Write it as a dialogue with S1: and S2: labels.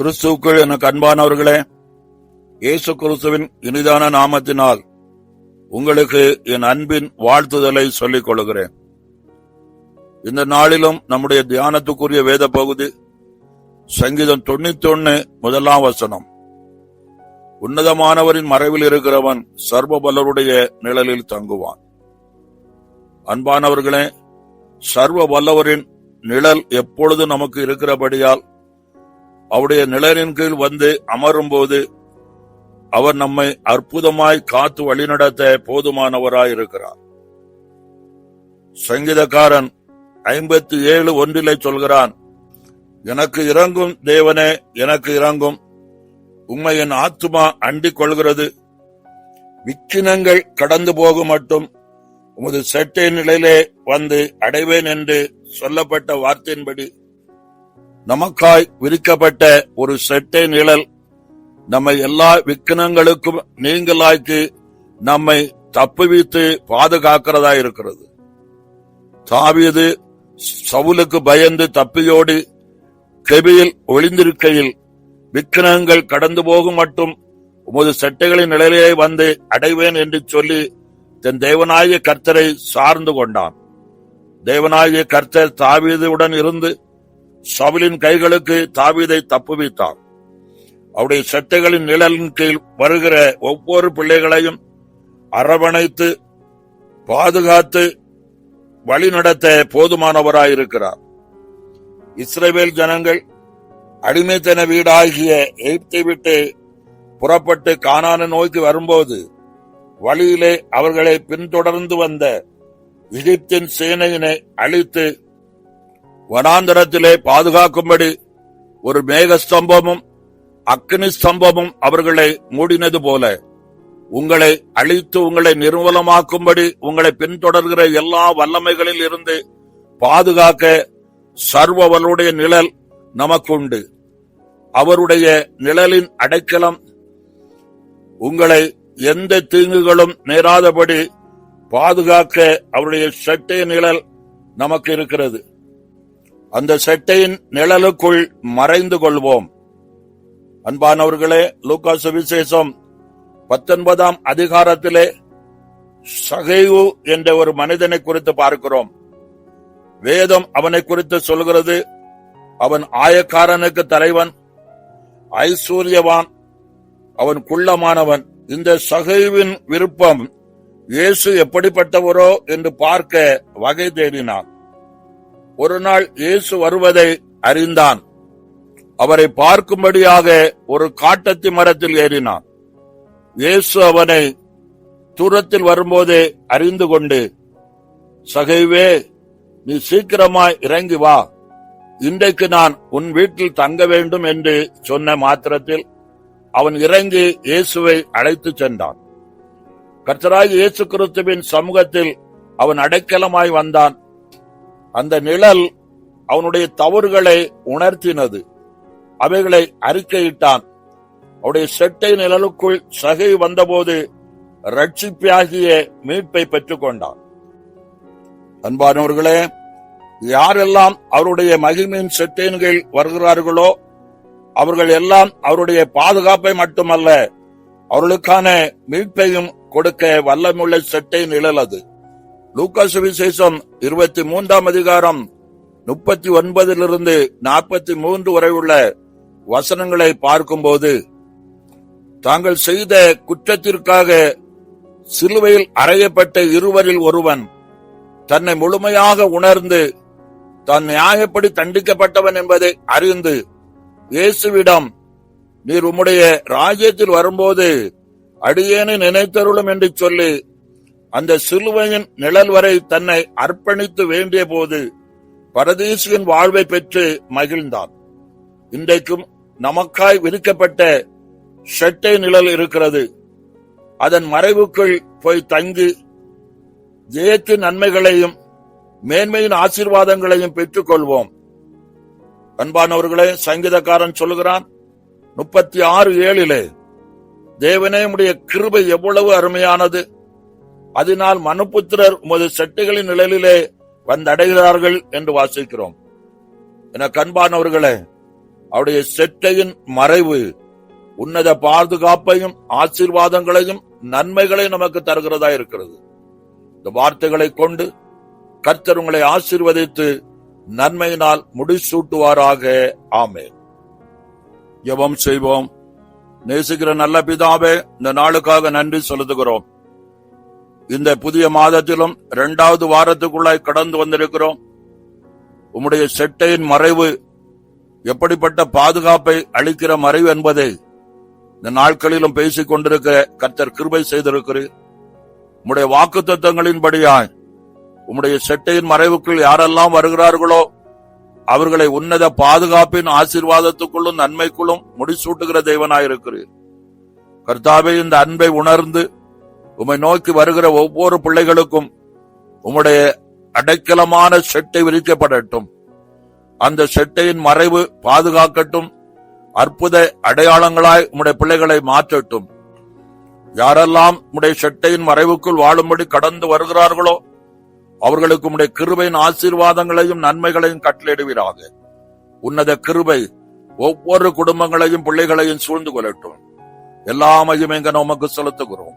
S1: கிறிஸ்துவுக்குள் எனக்கு அன்பானவர்களே இயேசு கிறிஸ்துவின் இனிதான நாமத்தினால் உங்களுக்கு என் அன்பின் வாழ்த்துதலை சொல்லிக் கொள்கிறேன் இந்த நாளிலும் நம்முடைய தியானத்துக்குரிய வேத பகுதி சங்கீதம் தொண்ணூத்தி ஒன்னு முதலாம் வசனம் உன்னதமானவரின் மறைவில் இருக்கிறவன் சர்வ நிழலில் தங்குவான் அன்பானவர்களே சர்வ வல்லவரின் நிழல் எப்பொழுது நமக்கு இருக்கிறபடியால் அவருடைய நிழலின் கீழ் வந்து அமரும் போது அவர் நம்மை அற்புதமாய் காத்து வழிநடத்த போதுமானவராய் இருக்கிறார் சங்கீதக்காரன் ஐம்பத்தி ஏழு ஒன்றிலே சொல்கிறான் எனக்கு இறங்கும் தேவனே எனக்கு இறங்கும் உண்மையின் ஆத்துமா அண்டிக் கொள்கிறது விக்கினங்கள் கடந்து போகும் மட்டும் உமது செட்டை நிலையிலே வந்து அடைவேன் என்று சொல்லப்பட்ட வார்த்தையின்படி நமக்காய் விரிக்கப்பட்ட ஒரு செட்டை நிழல் நம்மை எல்லா விக்கினங்களுக்கும் நீங்களாக்கி நம்மை தப்புவித்து பாதுகாக்கிறதா இருக்கிறது தாவியது சவுலுக்கு பயந்து தப்பியோடி கெபியில் ஒளிந்திருக்கையில் விக்கிரகங்கள் கடந்து போகும் மட்டும் உமது செட்டைகளின் நிழலே வந்து அடைவேன் என்று சொல்லி தன் தேவநாயக கர்த்தரை சார்ந்து கொண்டான் தேவநாயக கர்த்தர் தாவியதுடன் இருந்து சவிலின் கைகளுக்கு தாவிதை தப்புவித்தான் அவருடைய சட்டைகளின் நிழலின் கீழ் வருகிற ஒவ்வொரு பிள்ளைகளையும் அரவணைத்து பாதுகாத்து வழிநடத்த போதுமானவராயிருக்கிறார் இஸ்ரேவேல் ஜனங்கள் அடிமைத்தன வீடாகிய எகிப்தை விட்டு புறப்பட்டு காணான நோய்க்கு வரும்போது வழியிலே அவர்களை பின்தொடர்ந்து வந்த எகிப்தின் சேனையினை அழித்து வனாந்தரத்திலே பாதுகாக்கும்படி ஒரு மேக ஸ்தம்பமும் அக்னி ஸ்தம்பமும் அவர்களை மூடினது போல உங்களை அழித்து உங்களை நிர்மலமாக்கும்படி உங்களை பின்தொடர்கிற எல்லா வல்லமைகளில் இருந்து பாதுகாக்க சர்வவனுடைய நிழல் நமக்கு உண்டு அவருடைய நிழலின் அடைக்கலம் உங்களை எந்த தீங்குகளும் நேராதபடி பாதுகாக்க அவருடைய சட்டை நிழல் நமக்கு இருக்கிறது அந்த செட்டையின் நிழலுக்குள் மறைந்து கொள்வோம் அன்பானவர்களே லூகா சுவிசேஷம் பத்தொன்பதாம் அதிகாரத்திலே சகைவு என்ற ஒரு மனிதனை குறித்து பார்க்கிறோம் வேதம் அவனை குறித்து சொல்கிறது அவன் ஆயக்காரனுக்கு தலைவன் ஐஸ்வர்யவான் அவன் குள்ளமானவன் இந்த சகைவின் விருப்பம் இயேசு எப்படிப்பட்டவரோ என்று பார்க்க வகை தேடினான் ஒரு நாள் இயேசு வருவதை அறிந்தான் அவரை பார்க்கும்படியாக ஒரு காட்டத்தி மரத்தில் ஏறினான் இயேசு அவனை தூரத்தில் வரும்போதே அறிந்து கொண்டு சகைவே நீ சீக்கிரமாய் இறங்கி வா இன்றைக்கு நான் உன் வீட்டில் தங்க வேண்டும் என்று சொன்ன மாத்திரத்தில் அவன் இறங்கி இயேசுவை அழைத்து சென்றான் கர்த்தராய் இயேசு கிறிஸ்துவின் சமூகத்தில் அவன் அடைக்கலமாய் வந்தான் அந்த நிழல் அவனுடைய தவறுகளை உணர்த்தினது அவைகளை அறிக்கையிட்டான் அவருடைய செட்டை நிழலுக்குள் சகை வந்தபோது ரட்சிப்பியாகிய மீட்பை பெற்றுக் கொண்டான் அன்பானவர்களே யாரெல்லாம் அவருடைய மகிமையின் கீழ் வருகிறார்களோ அவர்கள் எல்லாம் அவருடைய பாதுகாப்பை மட்டுமல்ல அவர்களுக்கான மீட்பையும் கொடுக்க வல்லமுள்ள செட்டை நிழல் அது லூக்கா விசேஷம் இருபத்தி மூன்றாம் அதிகாரம் முப்பத்தி ஒன்பதிலிருந்து நாற்பத்தி மூன்று வரை உள்ள வசனங்களை பார்க்கும்போது தாங்கள் செய்த குற்றத்திற்காக சிலுவையில் அறையப்பட்ட இருவரில் ஒருவன் தன்னை முழுமையாக உணர்ந்து தன் நியாயப்படி தண்டிக்கப்பட்டவன் என்பதை அறிந்து இயேசுவிடம் நீர் உம்முடைய ராஜ்யத்தில் வரும்போது அடியேனை நினைத்தருளும் என்று சொல்லி அந்த சிலுவையின் நிழல் வரை தன்னை அர்ப்பணித்து வேண்டிய போது பரதேசியின் வாழ்வை பெற்று மகிழ்ந்தான் இன்றைக்கும் நமக்காய் விதிக்கப்பட்ட ஷெட்டை நிழல் இருக்கிறது அதன் மறைவுக்குள் போய் தங்கி ஜெயத்தின் நன்மைகளையும் மேன்மையின் ஆசீர்வாதங்களையும் பெற்றுக் கொள்வோம் அன்பானவர்களே சங்கீதக்காரன் சொல்லுகிறான் முப்பத்தி ஆறு ஏழிலே தேவனே உடைய கிருபை எவ்வளவு அருமையானது அதனால் மனுபுத்திரர் உமது செட்டுகளின் நிழலிலே வந்தடைகிறார்கள் என்று வாசிக்கிறோம் என கண்பானவர்களே அவருடைய செட்டையின் மறைவு உன்னத பாதுகாப்பையும் ஆசீர்வாதங்களையும் நன்மைகளையும் நமக்கு தருகிறதா இருக்கிறது இந்த வார்த்தைகளை கொண்டு கர்த்தர் உங்களை ஆசீர்வதித்து நன்மையினால் முடிசூட்டுவாராக ஆமே ஜபம் செய்வோம் நேசிக்கிற நல்ல பிதாவே இந்த நாளுக்காக நன்றி செலுத்துகிறோம் இந்த புதிய மாதத்திலும் இரண்டாவது வாரத்துக்குள்ளாய் கடந்து வந்திருக்கிறோம் உம்முடைய செட்டையின் மறைவு எப்படிப்பட்ட பாதுகாப்பை அளிக்கிற மறைவு என்பதை இந்த நாட்களிலும் பேசிக் கொண்டிருக்கிற கர்த்தர் கிருபை செய்திருக்கிறேன் உம்முடைய வாக்கு தத்துவங்களின்படியாய் உம்முடைய செட்டையின் மறைவுக்குள் யாரெல்லாம் வருகிறார்களோ அவர்களை உன்னத பாதுகாப்பின் ஆசீர்வாதத்துக்குள்ளும் நன்மைக்குள்ளும் முடிசூட்டுகிற தெய்வனாயிருக்கிறீர் கர்த்தாவே இந்த அன்பை உணர்ந்து உம்மை நோக்கி வருகிற ஒவ்வொரு பிள்ளைகளுக்கும் உம்முடைய அடைக்கலமான செட்டை விரிக்கப்படட்டும் அந்த செட்டையின் மறைவு பாதுகாக்கட்டும் அற்புத அடையாளங்களாய் உம்முடைய பிள்ளைகளை மாற்றட்டும் யாரெல்லாம் உடைய செட்டையின் மறைவுக்குள் வாழும்படி கடந்து வருகிறார்களோ அவர்களுக்கு உடைய கிருபையின் ஆசீர்வாதங்களையும் நன்மைகளையும் கட்டளிடுவீராக உன்னத கிருபை ஒவ்வொரு குடும்பங்களையும் பிள்ளைகளையும் சூழ்ந்து கொள்ளட்டும் எல்லாமையும் எங்க நமக்கு செலுத்துகிறோம்